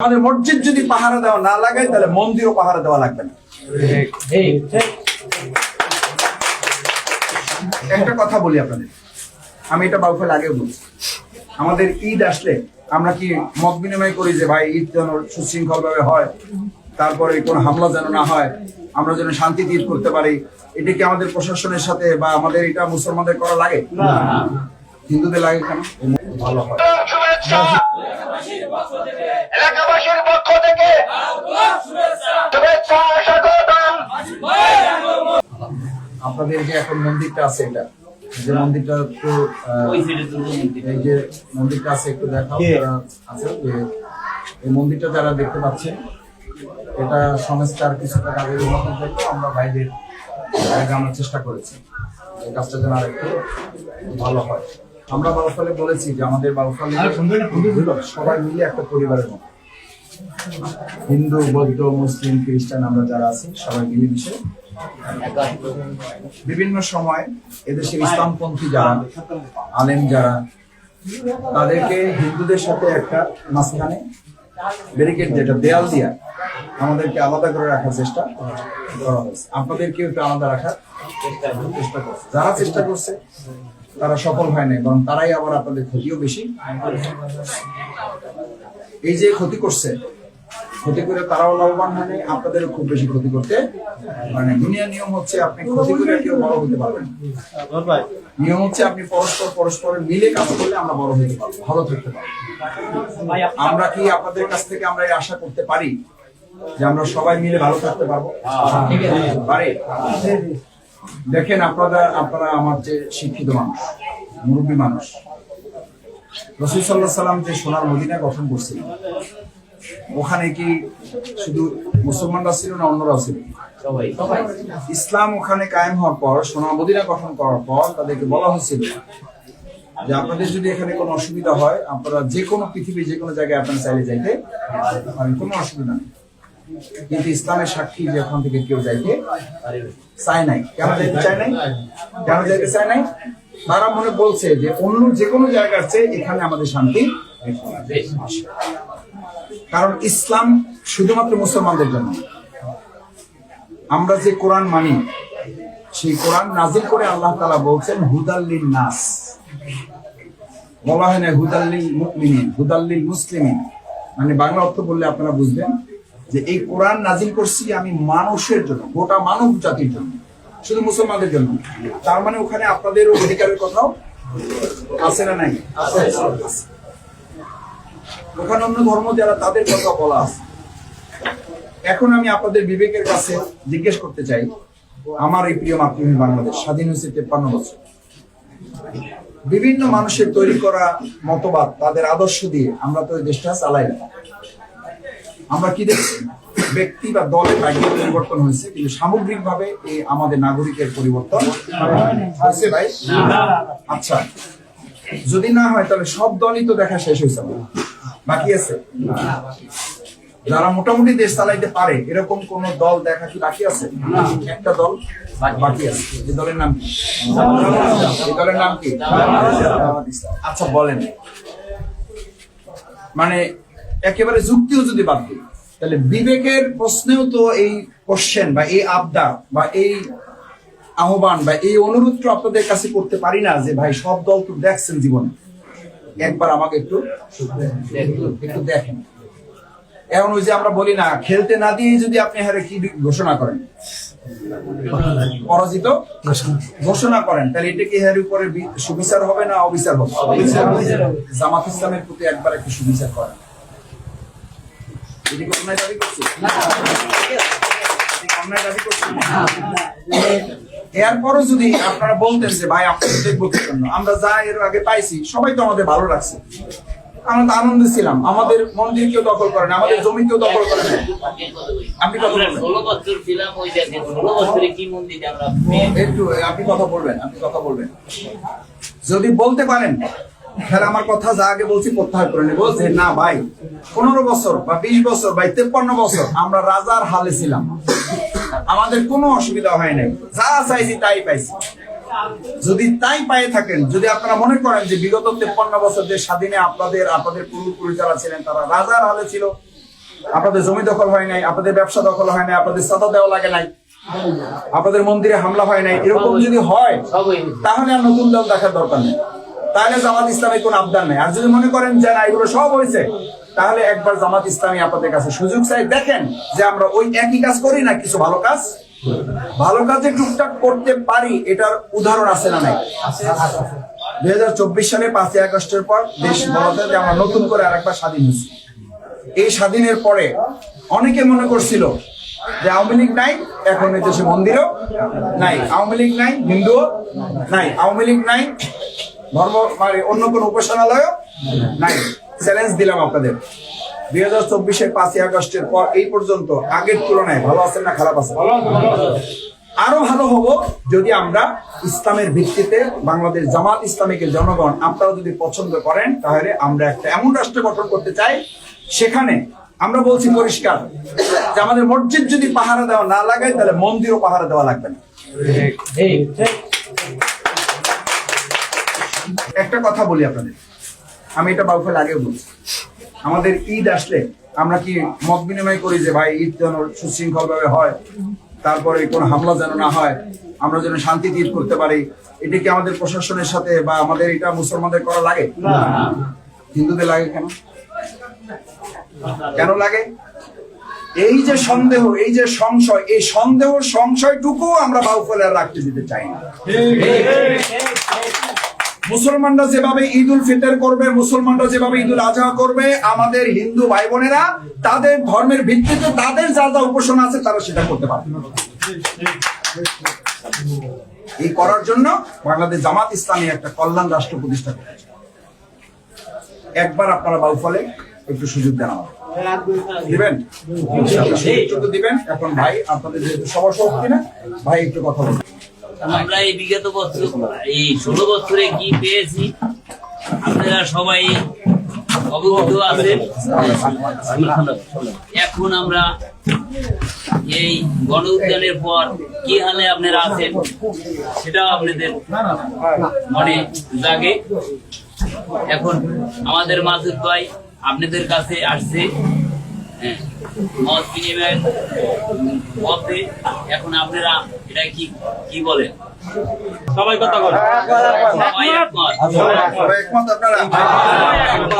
আমাদের মসজিদ যদি পাহারা দেওয়া না লাগায় তাহলে মন্দিরও পাহারা দেওয়া লাগবে না। একটা কথা বলি আপনাদের। আমি এটা বাউফেল আগেও বলছি আমাদের ঈদ আসলে আমরা কি মত বিনিময় করি যে ভাই ঈদ যেন সুশৃঙ্খল ভাবে হয় তারপরে কোনো হামলা যেন না হয় আমরা যেন শান্তিতে ঈদ করতে পারি এটা কি আমাদের প্রশাসনের সাথে বা আমাদের এটা মুসলমানদের করা লাগে? হিন্দুদের লাগে কেন? ভালো হয়। এলাকাবাসীর পক্ষ থেকে আপনাদের যে এখন মন্দিরটা আছে এটা যে মন্দিরটা একটু এই যে মন্দিরটা আছে একটু দেখাও যারা আছে যে এই মন্দিরটা যারা দেখতে পাচ্ছেন এটা সংস্কার কিছুটা কাজের উন্নতির জন্য আমরা বাইরের আমরা চেষ্টা করেছি। এই কাজটা যেন আর একটু ভালো হয়। আমরা বাউফলে বলেছি যে আমাদের বাউফলে সবাই মিলে একটা পরিবারের মতো। হিন্দু বৌদ্ধ মুসলিম খ্রিস্টান আমরা যারা আছি সবাই মিলে মিশে বিভিন্ন সময় এদেশে ইসলামপন্থী যারা আলেম যারা তাদেরকে হিন্দুদের সাথে একটা মাঝখানে ব্যারিকেড যেটা দেয়াল দিয়া আমাদেরকে আলাদা করে রাখার চেষ্টা করা হয়েছে। আপনাদেরকেও একটু আলাদা রাখার চেষ্টা করছে। যারা চেষ্টা করছে তারা সফল হয় নাই বরং তারাই আবার আপনাদের ক্ষতিও বেশি। এই যে ক্ষতি করছে ক্ষতি করে তারাও লাভবান হয় নাই আপনাদেরও খুব বেশি ক্ষতি করতে মানে দুনিয়া নিয়ম হচ্ছে আপনি ক্ষতি করে কেউ বড় হতে পারবেন নিয়ম হচ্ছে আপনি পরস্পর পরস্পরের মিলে কাজ করলে আমরা বড় হতে পারব ভালো থাকতে পারব। আমরা কি আপনাদের কাছ থেকে আমরা এই আশা করতে পারি যে আমরা সবাই মিলে ভালো থাকতে পারব? পারি? দেখেন আপনারা আপনারা আমার যে শিক্ষিত মানুষ মুরব্বী মানুষ রসুল সাল্লাহ সাল্লাম যে সোনার মদিনা গঠন করছিলেন ওখানে কি শুধু মুসলমানরা ছিল না অন্যরাও ছিল? ইসলাম ওখানে কায়েম হওয়ার পর সোনার মদিনা গঠন করার পর তাদেরকে বলা হয়েছিল যে আপনাদের যদি এখানে কোনো অসুবিধা হয় আপনারা যে কোনো পৃথিবীর যে কোনো জায়গায় আপনারা চাইলে যাইতে পারেন কোনো অসুবিধা নেই। কিন্তু ইসলামের সাক্ষী যে ওখান থেকে কেউ যাইতে চায় নাই। কেন যাইতে চায় নাই? কেন যাইতে চায় নাই? তারা মনে বলছে যে অন্য যে কোনো জায়গার চেয়ে এখানে আমাদের শান্তি। কারণ ইসলাম শুধুমাত্র মুসলমানদের জন্য। আমরা যে কোরআন মানি, সেই কোরআন নাজিল করে আল্লাহ তালা বলছেন হুদাল্লিন নাস বলা হয় না হুদাল্লিল মুমিনিন হুদাল্লিল মুসলিমিন মানে বাংলা অর্থ বললে আপনারা বুঝবেন যে এই কোরআন নাজিল করছি আমি মানুষের জন্য, গোটা মানব জাতির জন্য, শুধু মুসলমানদের জন্য। তার মানে ওখানে আপনাদের অধিকারের কথাও আছে না নাই? আছে। অন্য ধর্ম যারা, তাদের কথা বলা আছে এখন আমি আপনাদের বিবেকের কাছে জিজ্ঞেস করতে চাই, আমার এই প্রিয় মাতৃভূমি বাংলাদেশ, স্বাধীন হয়েছে তেপ্পান্ন বছর বিভিন্ন মানুষের তৈরি করা মতবাদ, তাদের আদর্শ দিয়ে আমরা তো দেশটা চালাই। আমরা কি দেখছি ব্যক্তি বা দলের ভাগ্য পরিবর্তন হয়েছে, কিন্তু সামগ্রিক ভাবে এই আমাদের নাগরিকের পরিবর্তন হয়েছে ভাই আচ্ছা যদি না হয় তাহলে সব দলই তো দেখা শেষ হয়েছে। বাকি আছে? যারা মোটামুটি দেশ চালাইতে পারে এরকম কোন দল দেখা কি বাকি আছে? একটা দল বাকি আছে। এই দলের নাম কি? এই দলের নাম কি? আচ্ছা বলেন। মানে একেবারে যুক্তিও যদি বাদ দিই তাহলে বিবেকের প্রশ্নেও তো এই কোশ্চেন বা এই আবদার বা এই আহ্বান বা এই অনুরোধটা আপনাদের কাছে করতে পারি না যে ভাই সব দল তো দেখছেন জীবনে। একবার আমাকে একটু একটু দেখেন এখন ওই যে আমরা বলি না খেলতে না দিয়ে যদি আপনি হারে কি ঘোষণা করেন পরাজিত ঘোষণা করেন তাহলে এটা কি হার উপরে সুবিচার হবে না অবিচার হবে জামাত ইসলামের প্রতি একবার একটু সুবিচার করেন এটি কি দাবি করছি এরপরও যদি আপনারা বলতেন যে ভাই আপনাদের দেখব কি জন্য। আমরা যা এর আগে পাইছি সবাই তো আমাদের ভালো লাগছে। আমরা তো আনন্দে ছিলাম। আমাদের মন্দির কেউ দখল করেন আমাদের জমি কেউ দখল করেন। আপনি কথা বলবেন। ষোলো বছর ছিলাম ওই জায়গায়। ষোলো বছরে কি মন্দিরে আমরা একটু আপনি কথা বলবেন আপনি কথা বলবেন। যদি বলতে পারেন তাহলে আমার কথা যা আগে বলছি প্রত্যাহার করে নেব। যে না ভাই পনেরো বছর বা বিশ বছর বা তেপ্পান্ন বছর আমরা রাজার হালে ছিলাম। আমাদের কোনো অসুবিধা হয় নাই। যা চাইছি তাই পাইছি। যদি তাই পায়ে থাকেন যদি আপনারা মনে করেন যে বিগত তেপ্পান্ন বছর যে স্বাধীনে আপনাদের আপনাদের পূর্বপুরুষ যারা ছিলেন তারা রাজার হালে ছিল। আপনাদের জমি দখল হয় নাই আপনাদের ব্যবসা দখল হয় নাই আপনাদের সাদা দেওয়া লাগে নাই আপনাদের মন্দিরে হামলা হয় নাই এরকম যদি হয় তাহলে আর নতুন দল দেখার দরকার নেই। তাহলে জামাত ইসলামের কোন আবদার নেই। আর যদি মনে করেন যে না, এগুলো সব হয়েছে, তাহলে একবার জামাত ইসলামী আপনাদের কাছে সুযোগ চাই। দেখেন যে আমরা ওই একই কাজ করি না, কিছু ভালো কাজ? ভালো কাজে টুকটাক করতে পারি, এটার উদাহরণ আছে না নাই? দুই হাজার চব্বিশ সালে পাঁচই আগস্টের পর দেশ বলা যে আমরা নতুন করে আরেকবার স্বাধীন হয়েছি। এই স্বাধীনের পরে অনেকে মনে করছিল যে আওয়ামী লীগ নাই, এখন এই দেশে মন্দিরও নাই। আওয়ামী লীগ নাই, হিন্দুও নাই। আওয়ামী লীগ নাই ধর্ম মানে অন্য কোন উপাসনালয়ও নাই। চ্যালেঞ্জ দিলাম আপনাদের। দুই হাজার চব্বিশের পাঁচই আগস্টের পর এই পর্যন্ত আগের তুলনায় ভালো আছেন না খারাপ আছেন? আরও ভালো হব যদি আমরা ইসলামের ভিত্তিতে বাংলাদেশ জামাত ইসলামীকে জনগণ আপনারা যদি পছন্দ করেন, তাহলে আমরা একটা এমন রাষ্ট্র গঠন করতে চাই, সেখানে আমরা বলছি পরিষ্কার যে আমাদের মসজিদ যদি পাহারা দেওয়া না লাগায়, তাহলে মন্দিরও পাহারা দেওয়া লাগবে না। একটা কথা বলি আপনাদের। আমি এটা বাউফেল আগেও বলছি। আমাদের ঈদ আসলে আমরা কি মত বিনিময় করি যে ভাই ঈদ যেন সুশৃঙ্খল ভাবে হয় তারপরে কোনো হামলা যেন না হয় আমরা যেন শান্তি ঈদ করতে পারি এটা কি আমাদের প্রশাসনের সাথে বা আমাদের এটা মুসলমানদের করা লাগে? হিন্দুদের লাগে কেন? কেন লাগে? এই যে সন্দেহ এই যে সংশয় এই সন্দেহ সংশয়টুকু আমরা বাউফলে রাখতে দিতে চাই না। মুসলমানরা যেভাবে ঈদ উল ফিতর করবে মুসলমানরা যেভাবে ঈদ উল আজহা করবে আমাদের হিন্দু ভাই বোনেরা তাদের ধর্মের ভিত্তিতে তাদের যা যা উপাসনা আছে তারা সেটা করতে পারবে। এই করার জন্য বাংলাদেশ জামাত ইসলামী একটা কল্যাণ রাষ্ট্র প্রতিষ্ঠা করেছে। একবার আপনারা বাউফলে একটু সুযোগ দেন আমাদের দিবেন? দিবেন? এখন ভাই আপনাদের যেহেতু সবার সভাপতি না ভাই একটু কথা বলবেন আমরা এই বিগত বছর, এই ষোলো বছরে কি পেয়েছি? আপনারা সবাই অবগত আছেন। এখন আমরা এই গণ উদ্যানের পর কি হালে আপনারা আছেন সেটাও আপনাদের মনে জাগে এখন আমাদের মাসুদ ভাই আপনাদের কাছে আসছে। হ্যাঁ, মত বিনিময়ের পথে এখন আপনারা এটা কি কি বলেন সবাই কথা বলে। একমত আপনারা?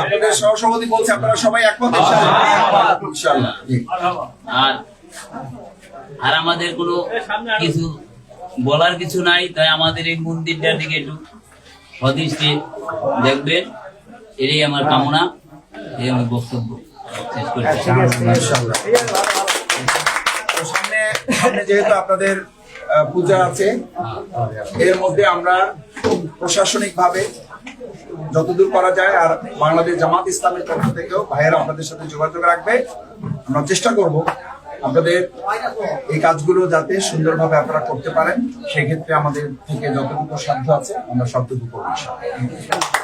আপনাদের সহসভাপতি বলছে আপনারা সবাই একমত? ইনশাআল্লাহ ইনশাআল্লাহ। আর আর আমাদের কোনো কিছু বলার কিছু নাই তাই আমাদের এই মন্দিরটার দিকে একটু সদৃষ্টে দেখবেন। এটাই আমার কামনা এই আমার বক্তব্য। তো সামনে সামনে যেহেতু আপনাদের পূজা আছে এর মধ্যে আমরা প্রশাসনিক ভাবে যতদূর করা যায় আর বাংলাদেশ জামাত ইসলামের পক্ষ থেকেও ভাইয়েরা আপনাদের সাথে যোগাযোগ রাখবে। আমরা চেষ্টা করব আপনাদের এই কাজগুলো যাতে সুন্দরভাবে আপনারা করতে পারেন। সেক্ষেত্রে আমাদের থেকে যতটুকু সাধ্য আছে আমরা সবটুকু করব ইনশাআল্লাহ।